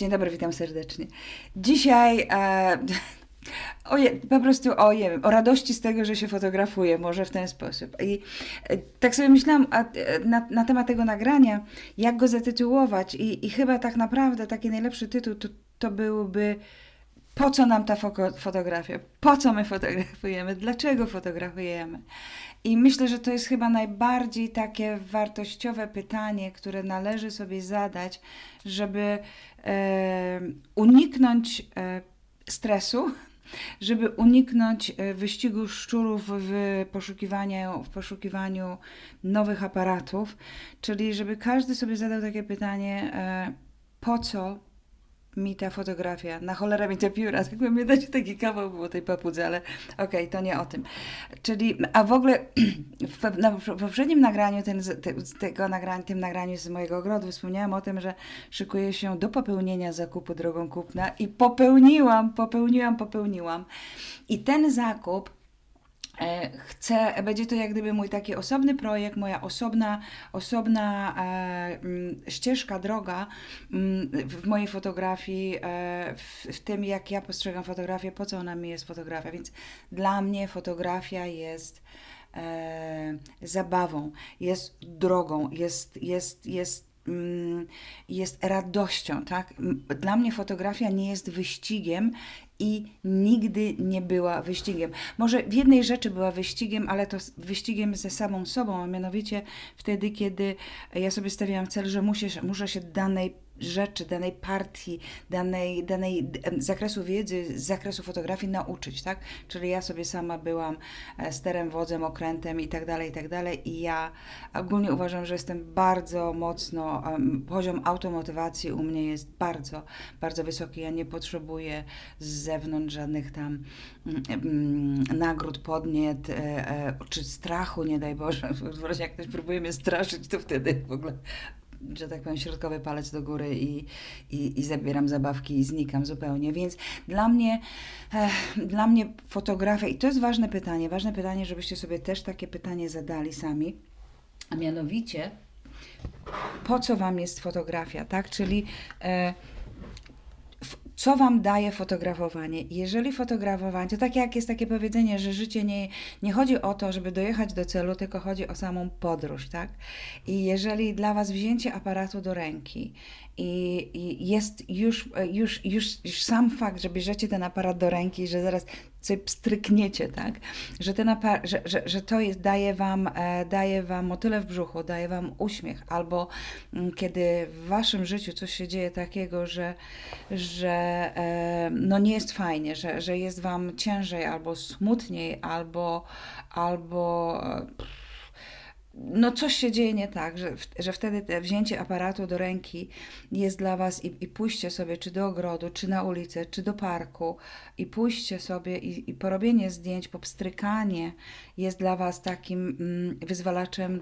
Dzień dobry, witam serdecznie. Dzisiaj e, po prostu o, wiem, o radości z tego, że się fotografuję, może w ten sposób. I e, tak sobie myślałam a, e, na, na temat tego nagrania, jak go zatytułować i, i chyba tak naprawdę taki najlepszy tytuł to, to byłby po co nam ta fotografia? Po co my fotografujemy? Dlaczego fotografujemy? I myślę, że to jest chyba najbardziej takie wartościowe pytanie, które należy sobie zadać, żeby e, uniknąć e, stresu, żeby uniknąć e, wyścigu szczurów w poszukiwaniu, w poszukiwaniu nowych aparatów, czyli żeby każdy sobie zadał takie pytanie, e, po co mi ta fotografia, na cholerę mi te pióra, tak bym dać taki kawał było tej papudze, ale okej, to nie o tym. Czyli, a w ogóle w, na w poprzednim nagraniu, ten, te, tego nagrania, tym nagraniu z mojego ogrodu wspomniałam o tym, że szykuję się do popełnienia zakupu drogą kupna i popełniłam, popełniłam, popełniłam. I ten zakup Chcę, będzie to jak gdyby mój taki osobny projekt, moja osobna, osobna e, mm, ścieżka, droga mm, w mojej fotografii, e, w, w tym jak ja postrzegam fotografię, po co ona mi jest fotografia. Więc dla mnie fotografia jest e, zabawą, jest drogą, jest, jest, jest mm, jest radością, tak? Dla mnie fotografia nie jest wyścigiem i nigdy nie była wyścigiem. Może w jednej rzeczy była wyścigiem, ale to wyścigiem ze samą sobą, a mianowicie wtedy, kiedy ja sobie stawiałam cel, że muszę, muszę się danej rzeczy, danej partii, danej, danej zakresu wiedzy, zakresu fotografii nauczyć, tak? Czyli ja sobie sama byłam e, sterem, wodzem, okrętem i tak dalej, i tak dalej i ja ogólnie uważam, że jestem bardzo mocno, poziom automotywacji u mnie jest bardzo, bardzo wysoki. Ja nie potrzebuję z zewnątrz żadnych tam mm, nagród, podniet, e, e, czy strachu, nie daj Boże. Jak ktoś próbuje mnie straszyć, to wtedy w ogóle że tak powiem, środkowy palec do góry i, i, i zabieram zabawki i znikam zupełnie. Więc dla mnie, eh, dla mnie fotografia, i to jest ważne pytanie, ważne pytanie, żebyście sobie też takie pytanie zadali sami, a mianowicie, po co Wam jest fotografia, tak? Czyli e, co Wam daje fotografowanie? Jeżeli fotografowanie, to tak jak jest takie powiedzenie, że życie nie, nie chodzi o to, żeby dojechać do celu, tylko chodzi o samą podróż, tak? I jeżeli dla Was wzięcie aparatu do ręki i, jest już, już, już, już sam fakt, że bierzecie ten aparat do ręki, że zaraz sobie pstrykniecie, tak? Że, ten apar- że, że, że to jest, daje, wam, e, daje Wam motyle w brzuchu, daje Wam uśmiech, albo mm, kiedy w Waszym życiu coś się dzieje takiego, że, że e, no nie jest fajnie, że, że jest Wam ciężej, albo smutniej, albo, albo e, no coś się dzieje nie tak, że, że wtedy te wzięcie aparatu do ręki jest dla Was i, i pójście sobie czy do ogrodu, czy na ulicę, czy do parku i pójście sobie i, i porobienie zdjęć, popstrykanie jest dla Was takim mm, wyzwalaczem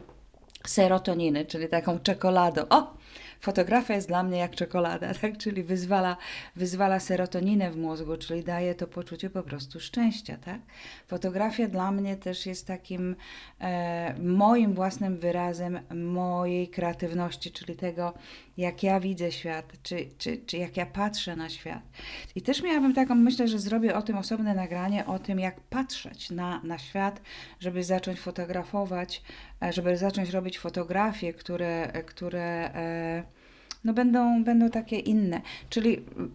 serotoniny, czyli taką czekoladą. O! Fotografia jest dla mnie jak czekolada, tak? Czyli wyzwala, wyzwala serotoninę w mózgu, czyli daje to poczucie po prostu szczęścia, tak? Fotografia dla mnie też jest takim e, moim własnym wyrazem mojej kreatywności, czyli tego, jak ja widzę świat, czy, czy, czy jak ja patrzę na świat. I też miałabym taką, myślę, że zrobię o tym osobne nagranie, o tym, jak patrzeć na, na świat, żeby zacząć fotografować, e, żeby zacząć robić fotografie, które, które e, no będą, będą takie inne. Czyli mm,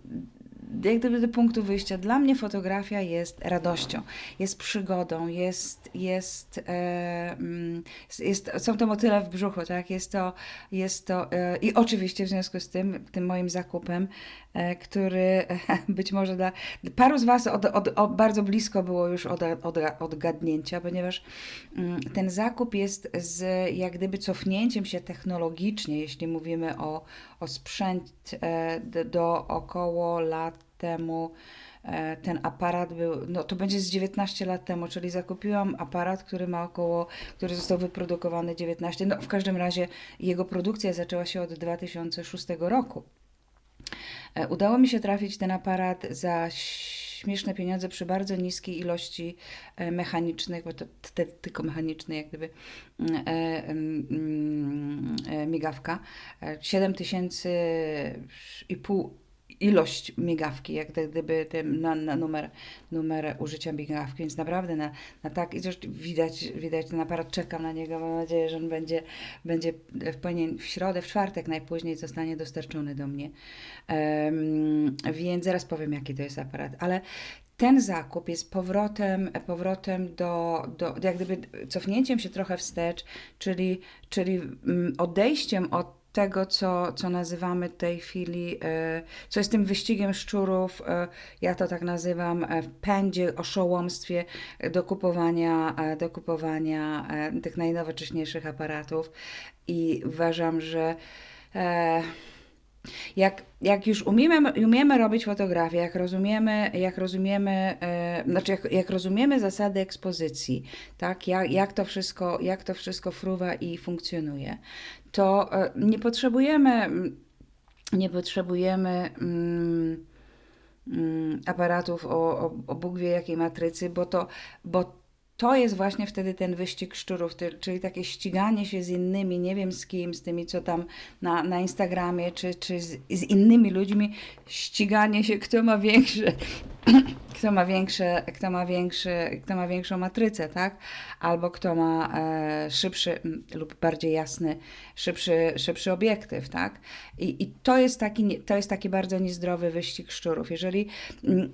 jak gdyby do punktu wyjścia, dla mnie fotografia jest radością, jest przygodą, jest, jest, e, mm, jest, są to motyle w brzuchu, tak? Jest to, jest to e, i oczywiście w związku z tym, tym moim zakupem, e, który być może dla paru z Was od, od, od, bardzo blisko było już od, od, odgadnięcia, ponieważ mm, ten zakup jest z jak gdyby cofnięciem się technologicznie, jeśli mówimy o, o sprzęt e, do, około lat temu. e, Ten aparat był, no to będzie z 19 lat temu, czyli zakupiłam aparat, który ma około, który został wyprodukowany 19, no w każdym razie jego produkcja zaczęła się od 2006 roku. E, Udało mi się trafić ten aparat za śmieszne pieniądze przy bardzo niskiej ilości mechanicznych, bo to tylko mechaniczny jak gdyby mm, mm, migawka. E, 7 tysięcy i pół ilość migawki, jak gdyby ten, na, na numer, numer użycia migawki, więc naprawdę na, na tak, i zresztą widać, widać ten aparat, czekam na niego, mam nadzieję, że on będzie, będzie w, powinien w środę, w czwartek najpóźniej zostanie dostarczony do mnie, Em, więc zaraz powiem, jaki to jest aparat, ale ten zakup jest powrotem, powrotem do, do, jak gdyby cofnięciem się trochę wstecz, czyli, czyli mm, odejściem od tego, co, co nazywamy w tej chwili, e, co jest tym wyścigiem szczurów, e, ja to tak nazywam, e, w pędzie, oszołomstwie do kupowania, do kupowania tych najnowocześniejszych aparatów. I uważam, że jak, jak już umiemy, umiemy robić fotografię, jak rozumiemy, jak rozumiemy, e, znaczy jak, jak rozumiemy zasady ekspozycji, tak, jak, jak, to wszystko, jak to wszystko fruwa i funkcjonuje, to e, nie potrzebujemy, mm, nie potrzebujemy mm, mm, aparatów o, o, o Bóg wie jakiej matrycy, bo to, bo to jest właśnie wtedy ten wyścig szczurów, czyli takie ściganie się z innymi, nie wiem z kim, z tymi, co tam na, na Instagramie, czy, czy z, z innymi ludźmi, ściganie się, kto ma większe, kto ma większe, kto ma większy, kto ma większą matrycę, tak? Albo kto ma e, szybszy lub bardziej jasny, szybszy, szybszy obiektyw, tak? I, i to, jest taki, to jest taki bardzo niezdrowy wyścig szczurów. Jeżeli,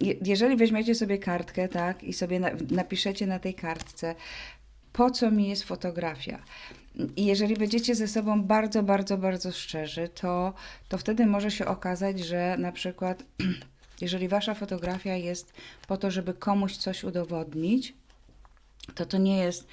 je- jeżeli weźmiecie sobie kartkę, tak? I sobie na, napiszecie na tej kartce, po co mi jest fotografia. I jeżeli będziecie ze sobą bardzo, bardzo, bardzo szczerzy, to, to wtedy może się okazać, że na przykład, jeżeli wasza fotografia jest po to, żeby komuś coś udowodnić, to to nie jest,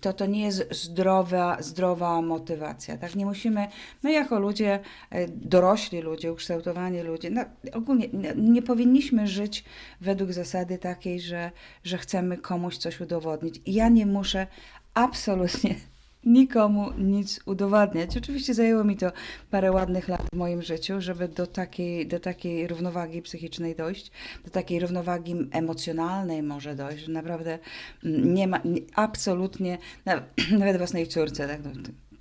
to, to nie jest zdrowa, zdrowa motywacja. Tak? Nie musimy, my jako ludzie, e, dorośli ludzie, ukształtowani ludzie, no, ogólnie nie, nie powinniśmy żyć według zasady takiej, że, że chcemy komuś coś udowodnić. I ja nie muszę absolutnie nikomu nic udowadniać. Oczywiście zajęło mi to parę ładnych lat w moim życiu, żeby do takiej, do takiej równowagi psychicznej dojść, do takiej równowagi emocjonalnej może dojść, że naprawdę mm, nie ma, nie, absolutnie, na- nawet własnej córce, tak, no,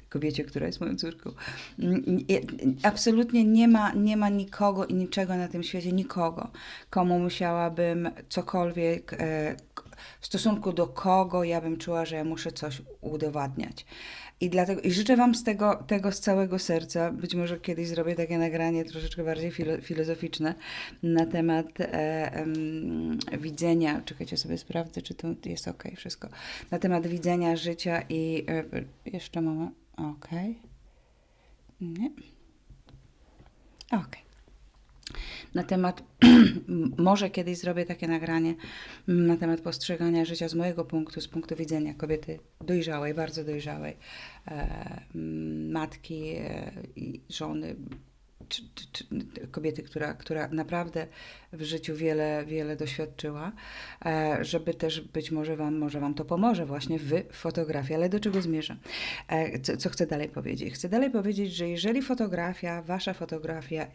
kobiecie, która jest moją córką, mm, nie- absolutnie nie ma, nie ma nikogo i niczego na tym świecie, nikogo, komu musiałabym cokolwiek, e, w stosunku do kogo ja bym czuła, że ja muszę coś udowadniać. I dlatego i życzę Wam z tego, tego z całego serca. Być może kiedyś zrobię takie nagranie troszeczkę bardziej filo, filozoficzne na temat e, em, widzenia. Czekajcie sobie sprawdzę, czy to jest ok, wszystko. Na temat widzenia życia i e, jeszcze moment. Ok. Nie. Ok. Na temat, może kiedyś zrobię takie nagranie mm, na temat postrzegania życia z mojego punktu, z punktu widzenia kobiety dojrzałej, bardzo dojrzałej, e, mm, matki e, żony, czy, czy, czy kobiety, która, która naprawdę w życiu wiele, wiele doświadczyła, e, żeby też być może wam, może wam to pomoże właśnie w fotografii. Ale do czego zmierzam? E, co, co chcę dalej powiedzieć? Chcę dalej powiedzieć, że jeżeli fotografia, wasza fotografia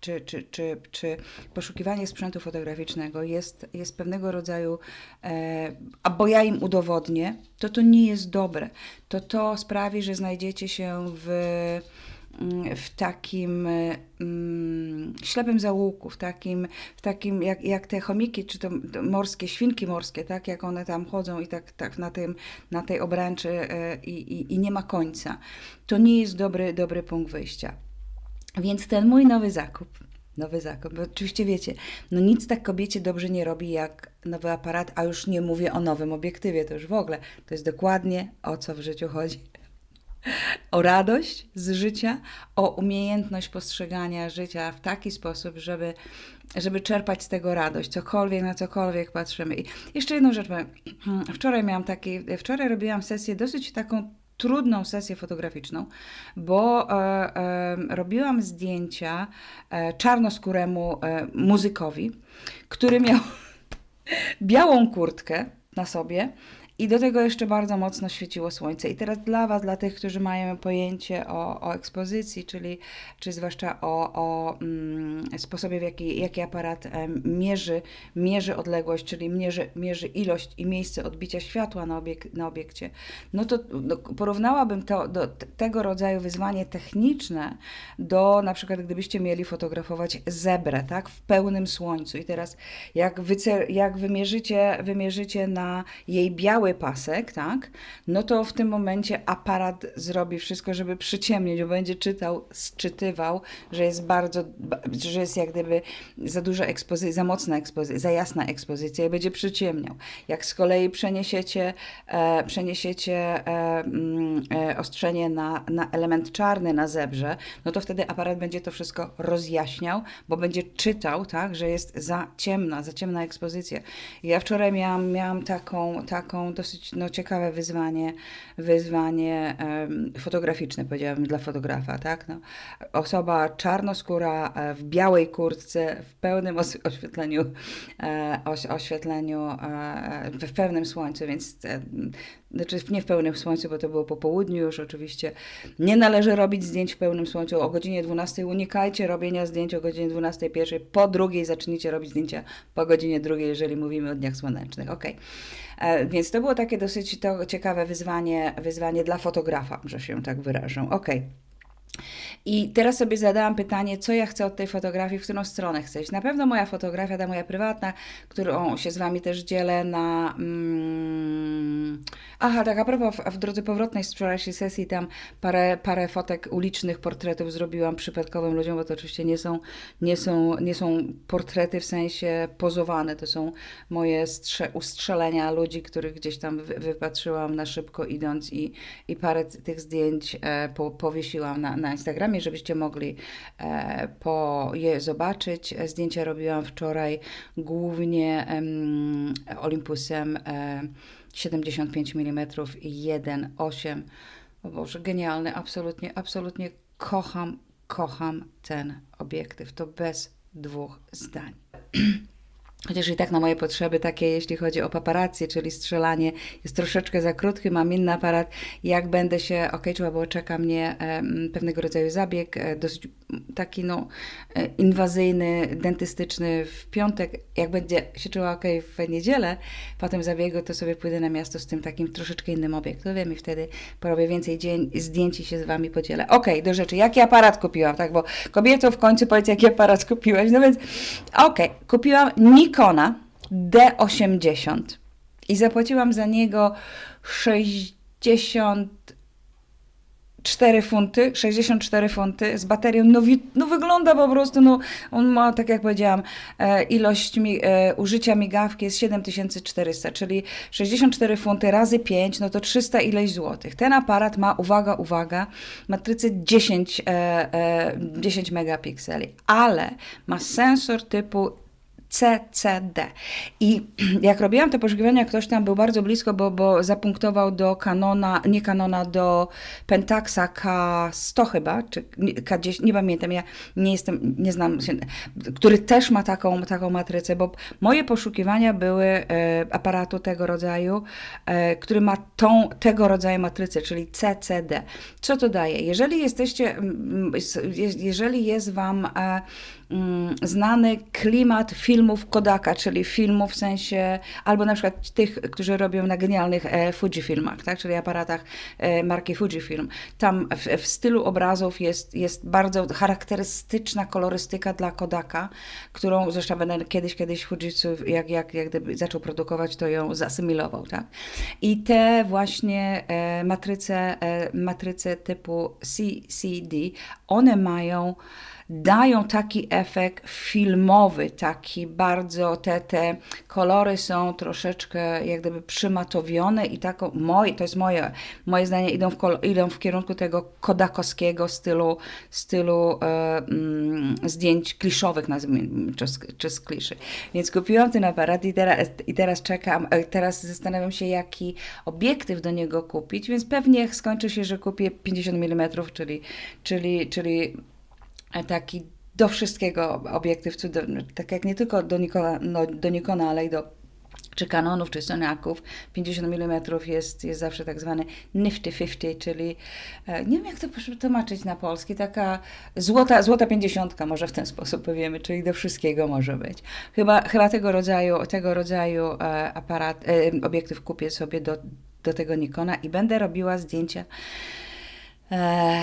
czy, czy, czy, czy poszukiwanie sprzętu fotograficznego jest, jest pewnego rodzaju, e, a bo ja im udowodnię, to to nie jest dobre. To to sprawi, że znajdziecie się w, mm, w takim e, mm, ślepym zaułku, w takim, w takim jak, jak te chomiki, czy to morskie, świnki morskie, tak, jak one tam chodzą i tak, tak na, tym, na tej obręczy e, i, i, i nie ma końca. To nie jest dobry, dobry punkt wyjścia. Więc ten mój nowy zakup, nowy zakup, bo oczywiście wiecie, no nic tak kobiecie dobrze nie robi jak nowy aparat, a już nie mówię o nowym obiektywie, to już w ogóle, to jest dokładnie o co w życiu chodzi. O radość z życia, o umiejętność postrzegania życia w taki sposób, żeby, żeby czerpać z tego radość, cokolwiek, na cokolwiek patrzymy. I jeszcze jedną rzecz powiem. Wczoraj miałam taki, wczoraj robiłam sesję, dosyć taką trudną sesję fotograficzną, bo e, e, robiłam zdjęcia e, czarnoskóremu e, muzykowi, który miał białą kurtkę na sobie I do tego jeszcze bardzo mocno świeciło słońce. I teraz dla Was, dla tych, którzy mają pojęcie o, o ekspozycji, czyli czy zwłaszcza o, o mm, sposobie, w jaki, jaki aparat mierzy, mierzy odległość, czyli mierzy, mierzy ilość i miejsce odbicia światła na, obiek, na obiekcie, no to no, porównałabym to do tego rodzaju wyzwanie techniczne do na przykład, gdybyście mieli fotografować zebrę, tak, w pełnym słońcu. I teraz jak, jak wymierzycie, wymierzycie na jej biały pasek, tak, no to w tym momencie aparat zrobi wszystko, żeby przyciemnić, bo będzie czytał, sczytywał, że jest bardzo, ba- że jest jak gdyby za duża ekspozycja, za mocna ekspozycja, za jasna ekspozycja i będzie przyciemniał. Jak z kolei przeniesiecie, e, przeniesiecie e, mm, e, ostrzenie na, na element czarny na zebrze, no to wtedy aparat będzie to wszystko rozjaśniał, bo będzie czytał, tak, że jest za ciemna, za ciemna ekspozycja. Ja wczoraj miałam, miałam taką, taką dosyć no, ciekawe wyzwanie, wyzwanie fotograficzne, powiedziałabym, dla fotografa, tak? No, osoba czarnoskóra e, w białej kurtce, w pełnym oświetleniu, e, oś, oświetleniu, e, w pełnym słońcu, więc znaczy nie w pełnym słońcu, bo to było po południu już oczywiście. Nie należy robić zdjęć w pełnym słońcu. O godzinie 12 unikajcie robienia zdjęć o godzinie 12.01. Po drugiej zacznijcie robić zdjęcia po godzinie drugiej, jeżeli mówimy o dniach słonecznych. Ok. E, Więc to było takie dosyć to ciekawe wyzwanie, wyzwanie dla fotografa, że się tak wyrażę. Ok. I teraz sobie zadałam pytanie, co ja chcę od tej fotografii, w którą stronę chcę iść. Na pewno moja fotografia, ta moja prywatna, którą się z Wami też dzielę na... Mm, aha, tak a propos, w, drodze powrotnej z wczorajszej sesji tam parę, parę fotek ulicznych portretów zrobiłam przypadkowym ludziom, bo to oczywiście nie są, nie są, nie są portrety w sensie pozowane, to są moje strze, ustrzelenia ludzi, których gdzieś tam wy, wypatrzyłam na szybko idąc i, i parę tych zdjęć e, po, powiesiłam na, na Instagramie, żebyście mogli e, po je zobaczyć. Zdjęcia robiłam wczoraj głównie em, Olympusem e, 75 mm i 1.8. O Boże, genialny, absolutnie, absolutnie kocham, kocham ten obiektyw. To bez dwóch zdań. Chociaż i tak na moje potrzeby takie, jeśli chodzi o paparazzi, czyli strzelanie, jest troszeczkę za krótki, mam inny aparat. Jak będę się, ok, czuła, bo czeka mnie pewnego rodzaju zabieg, e, dosyć taki no e, inwazyjny, dentystyczny w piątek. Jak będzie się czuła ok w niedzielę po tym zabiegu, to sobie pójdę na miasto z tym takim troszeczkę innym obiektywem i wtedy porobię więcej dzień, zdjęć i się z Wami podzielę. Ok, do rzeczy. Jaki aparat kupiłam, tak? Bo kobieto w końcu powiedz, jaki aparat kupiłaś. No więc, ok, kupiłam Nikona D80 i zapłaciłam za niego 60 4 funty, 64 funty z baterią, no, no wygląda po prostu, no on ma, tak jak powiedziałam, e, ilość mi, e, użycia migawki jest 7400, czyli 64 funty razy 5, no to 300 ileś złotych. Ten aparat ma, uwaga, uwaga, matrycę 10, e, e, 10 megapikseli, ale ma sensor typu CCD. I jak robiłam te poszukiwania, ktoś tam był bardzo blisko, bo, bo zapunktował do Canona, nie Canona, do Pentaxa K100 chyba, czy nie- K10, nie pamiętam, ja nie jestem, nie znam się, który też ma taką, taką matrycę, bo moje poszukiwania były e, aparatu tego rodzaju, e, który ma tą, tego rodzaju matrycę, czyli CCD. Co to daje? Jeżeli jesteście, mm, je- jeżeli jest Wam e, mm, znany klimat filmów Kodaka, czyli filmów w sensie, albo na przykład tych, którzy robią na genialnych e, Fujifilmach, tak, czyli aparatach e, marki Fujifilm. Tam w, w stylu obrazów jest, jest bardzo charakterystyczna kolorystyka dla Kodaka, którą zresztą będę kiedyś, kiedyś Fujitsu, jak, jak, jak gdyby zaczął produkować, to ją zasymilował, tak. I te właśnie e, matryce, matryce typu CCD, one mają dają taki efekt filmowy, taki bardzo, te, te kolory są troszeczkę jak gdyby przymatowione i taką, moje, to jest moje, moje zdanie, idą w, idą w kierunku tego kodakowskiego stylu, stylu e, mm, zdjęć kliszowych, nazwijmy, czy, czy z kliszy. Więc kupiłam ten aparat i teraz, i teraz czekam, e, teraz zastanawiam się, jaki obiektyw do niego kupić, więc pewnie skończy się, że kupię 50 mm, czyli, czyli, czyli taki do wszystkiego obiektyw cudowny, tak jak nie tylko do Nikona, no, do Nikona ale i do czy Canonów, czy Soniaków. 50 mm jest, jest zawsze tak zwany nifty 50, czyli e, nie wiem jak to tłumaczyć na polski, taka złota, złota 50, może w ten sposób powiemy, czyli do wszystkiego może być. Chyba, chyba tego rodzaju, tego rodzaju e, aparat, e, obiektyw kupię sobie do, do tego Nikona i będę robiła zdjęcia e,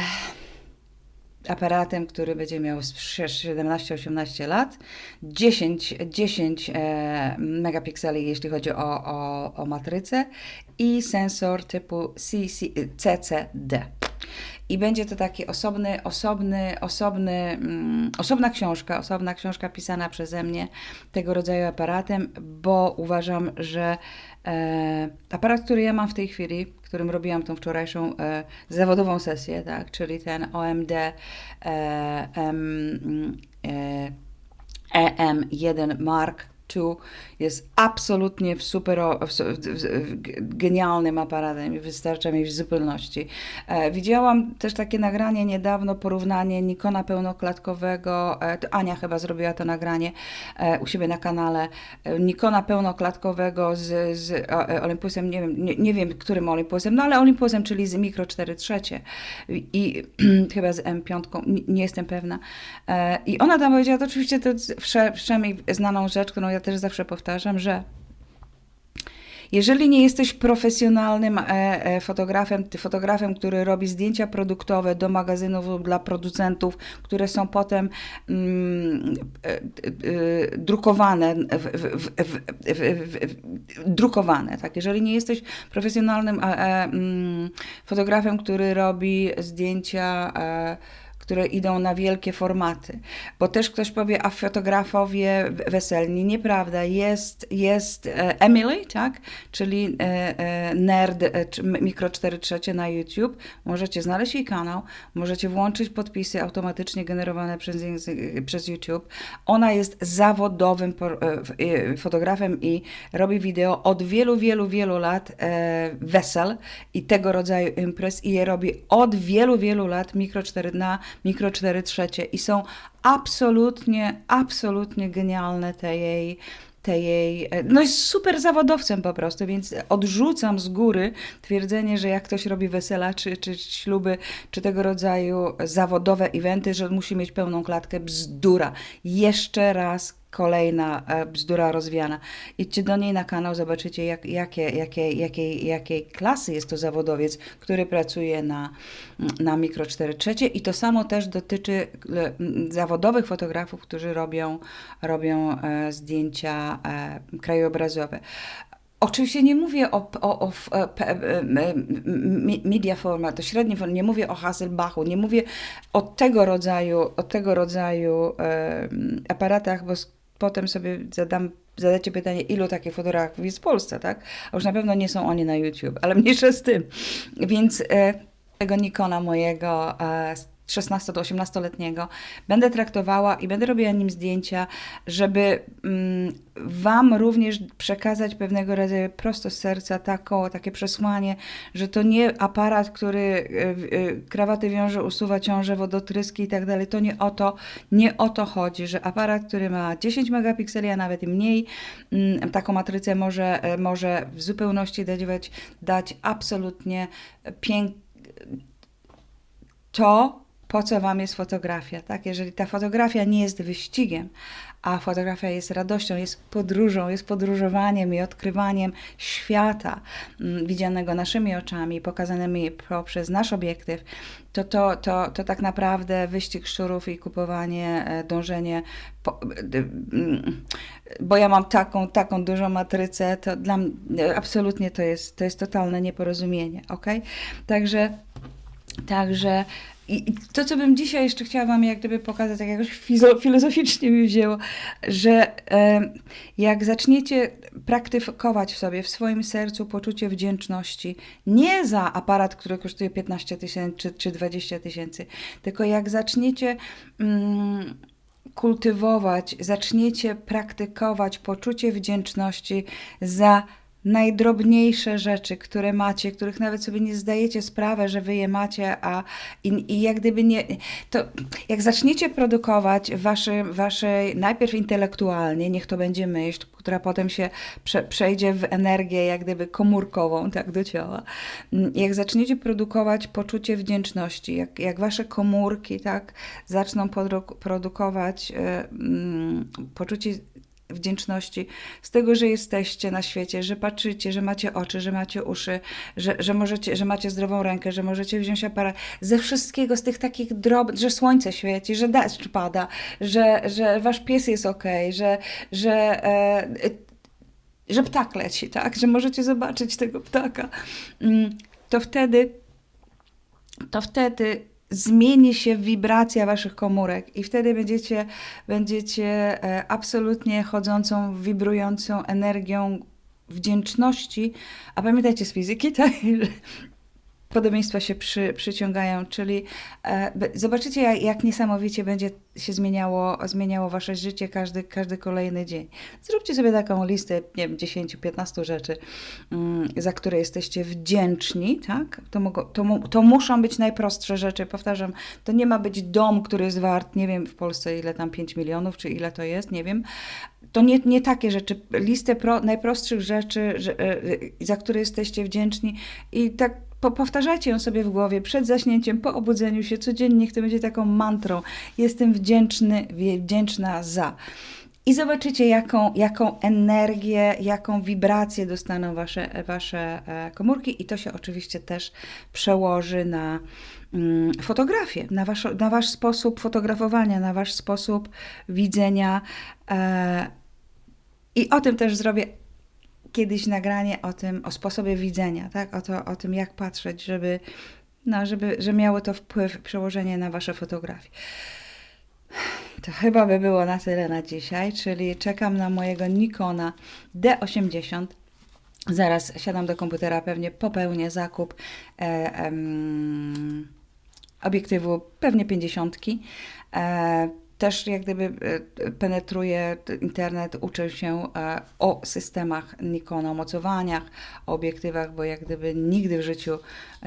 aparatem, który będzie miał 17-18 lat, 10, 10 e, megapikseli, jeśli chodzi o, o, o matrycę i sensor typu CC, CCD. I będzie to taki osobny, osobny, osobny, mm, osobna książka, osobna książka pisana przeze mnie tego rodzaju aparatem, bo uważam, że e, aparat, który ja mam w tej chwili, którym robiłam tą wczorajszą e, zawodową sesję, tak, czyli ten OMD e, M, e, EM1 Mark Jest absolutnie w super, w, w, genialnym aparatem i wystarcza mi w zupełności. E, widziałam też takie nagranie niedawno, porównanie Nikona pełnoklatkowego, e, Ania chyba zrobiła to nagranie e, u siebie na kanale, e, Nikona pełnoklatkowego z, z e, Olympusem, nie wiem, nie, nie, wiem którym Olympusem, no ale Olympusem, czyli z Micro 4 trzecie i, chyba z M5, nie, nie jestem pewna. E, I ona tam powiedziała, to oczywiście to wszemi znaną rzecz, którą ja też zawsze powtarzam, że jeżeli nie jesteś profesjonalnym e, e, fotografem, fotografem, który robi zdjęcia produktowe do magazynów dla producentów, które są potem e, drukowane, drukowane, tak? Jeżeli nie jesteś profesjonalnym mm, fotografem, który robi zdjęcia które idą na wielkie formaty. Bo też ktoś powie, a fotografowie weselni. Nieprawda. Jest, jest e, Emily, tak? Czyli e, e, nerd mikro 4 trzecie na YouTube. Możecie znaleźć jej kanał, możecie włączyć podpisy automatycznie generowane przez, przez YouTube. Ona jest zawodowym fotografem i robi wideo od wielu, wielu, wielu lat wesel i tego rodzaju imprez i je robi od wielu, wielu lat mikro 4 na mikro 4 trzecie i są absolutnie, absolutnie genialne te jej te jej, e, no jest super zawodowcem po prostu, więc odrzucam z góry twierdzenie, że jak ktoś robi wesela, czy, czy śluby, czy tego rodzaju zawodowe eventy, że musi mieć pełną klatkę, bzdura. Jeszcze raz kolejna e, bzdura rozwiana. Idźcie do niej na kanał, zobaczycie jak, jakie, jakie, jakiej, jakiej klasy jest to zawodowiec, który pracuje na, na Mikro 4 trzecie i to samo też dotyczy e, zawodowych fotografów, którzy robią, robią e, zdjęcia krajobrazowe. Oczywiście nie mówię o, o, o media format, to średni format, nie mówię o Hasselbachu, nie mówię o tego rodzaju, o tego rodzaju aparatach, bo potem sobie zadam, zadacie pytanie, ilu takich fotografów jest w Polsce, tak? A już na pewno nie są oni na YouTube, ale mniejsza z tym. Więc e, tego Nikona mojego e, 16 do 18-letniego, będę traktowała i będę robiła nim zdjęcia, żeby mm, Wam również przekazać pewnego rodzaju prosto z serca takie przesłanie, że to nie aparat, który y, y, krawaty wiąże, usuwa ciąże, wodotryski i tak dalej. To nie o to, nie o to chodzi, że aparat, który ma 10 megapikseli, a nawet i mniej, mm, taką matrycę może, może w zupełności dać, dać absolutnie piękne to, po co Wam jest fotografia, tak? Jeżeli ta fotografia nie jest wyścigiem, a fotografia jest radością, jest podróżą, jest podróżowaniem i odkrywaniem świata mm, widzianego naszymi oczami, pokazanymi poprzez nasz obiektyw, to, to, to, to tak naprawdę wyścig szczurów i kupowanie, e, dążenie, po, mm, bo ja mam taką, taką dużą matrycę, to dla mnie absolutnie to jest, to jest totalne nieporozumienie, ok? Także Także i to, co bym dzisiaj jeszcze chciała Wam jak gdyby pokazać, tak jakoś filozoficznie mi wzięło, że e, jak zaczniecie praktykować w sobie, w swoim sercu poczucie wdzięczności, nie za aparat, który kosztuje 15 tysięcy czy, czy 20 tysięcy, tylko jak zaczniecie mm, kultywować, zaczniecie praktykować poczucie wdzięczności za najdrobniejsze rzeczy, które macie, których nawet sobie nie zdajecie sprawę, że wy je macie, a i, i jak gdyby nie, to jak zaczniecie produkować wasze, wasze najpierw intelektualnie, niech to będzie myśl, która potem się prze, przejdzie w energię jak gdyby komórkową, tak, do ciała. Jak zaczniecie produkować poczucie wdzięczności, jak, jak wasze komórki, tak, zaczną produkować e, mm, poczucie wdzięczności z tego, że jesteście na świecie, że patrzycie, że macie oczy, że macie uszy, że, że, możecie, że macie zdrową rękę, że możecie wziąć aparat, ze wszystkiego, z tych takich drobnych, że słońce świeci, że deszcz pada, że, że wasz pies jest okej, że, że, e, że ptak leci, tak, że możecie zobaczyć tego ptaka, Mm, to wtedy, to wtedy zmieni się wibracja waszych komórek i wtedy będziecie, będziecie e, absolutnie chodzącą, wibrującą energią wdzięczności, a pamiętajcie z fizyki, tak, podobieństwa się przy, przyciągają, czyli e, zobaczycie, jak, jak niesamowicie będzie się zmieniało, zmieniało wasze życie każdy, każdy kolejny dzień. Zróbcie sobie taką listę, nie wiem, 10-15 rzeczy, mm, za które jesteście wdzięczni, tak? To, to, to muszą być najprostsze rzeczy, powtarzam, to nie ma być dom, który jest wart, nie wiem w Polsce ile tam 5 milionów, czy ile to jest, nie wiem. To nie, nie takie rzeczy, listę pro, najprostszych rzeczy, że, e, za które jesteście wdzięczni i tak po, powtarzajcie ją sobie w głowie przed zaśnięciem, po obudzeniu się codziennie, niech to będzie taką mantrą. Jestem wdzięczny, wdzięczna za. I zobaczycie, jaką, jaką energię, jaką wibrację dostaną wasze, wasze e, komórki, i to się oczywiście też przełoży na mm, fotografię, na wasz, na wasz sposób fotografowania, na wasz sposób widzenia. E, I o tym też zrobię kiedyś nagranie o tym, o sposobie widzenia, tak? O, to, o tym, jak patrzeć, żeby, no, żeby, że miało to wpływ, przełożenie na wasze fotografie. To chyba by było na tyle na dzisiaj, czyli czekam na mojego Nikona D80. Zaraz siadam do komputera, pewnie popełnię zakup e, obiektywu, pewnie 50. E, też jak gdyby e, penetruję t- internet, uczę się e, o systemach Nikona, o mocowaniach, o obiektywach, bo jak gdyby nigdy w życiu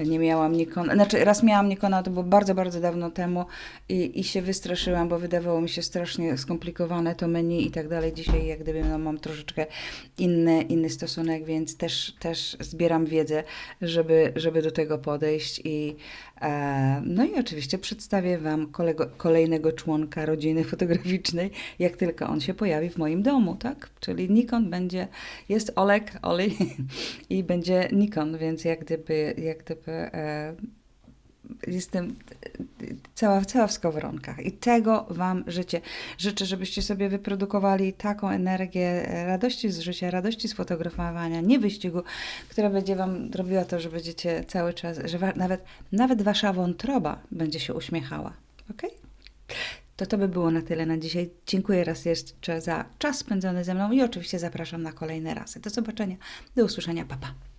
nie miałam Nikona, znaczy raz miałam Nikona, to było bardzo, bardzo dawno temu i, i się wystraszyłam, bo wydawało mi się strasznie skomplikowane to menu i tak dalej. Dzisiaj jak gdyby no, mam troszeczkę inny, inny stosunek, więc też, też zbieram wiedzę, żeby, żeby do tego podejść i e, no i oczywiście przedstawię Wam kolego, kolejnego członka rodziny fotograficznej, jak tylko on się pojawi w moim domu, tak? Czyli Nikon będzie, jest Olek, Oli i będzie Nikon, więc jak gdyby, jak gdyby e, jestem cała, cała w skowronkach i tego Wam życzę. Życzę, żebyście sobie wyprodukowali taką energię e, radości z życia, radości z fotografowania, nie wyścigu, która będzie Wam robiła to, że będziecie cały czas, że nawet, nawet Wasza wątroba będzie się uśmiechała. Ok? To to by było na tyle na dzisiaj. Dziękuję raz jeszcze za czas spędzony ze mną i oczywiście zapraszam na kolejne razy. Do zobaczenia, do usłyszenia, papa. Pa.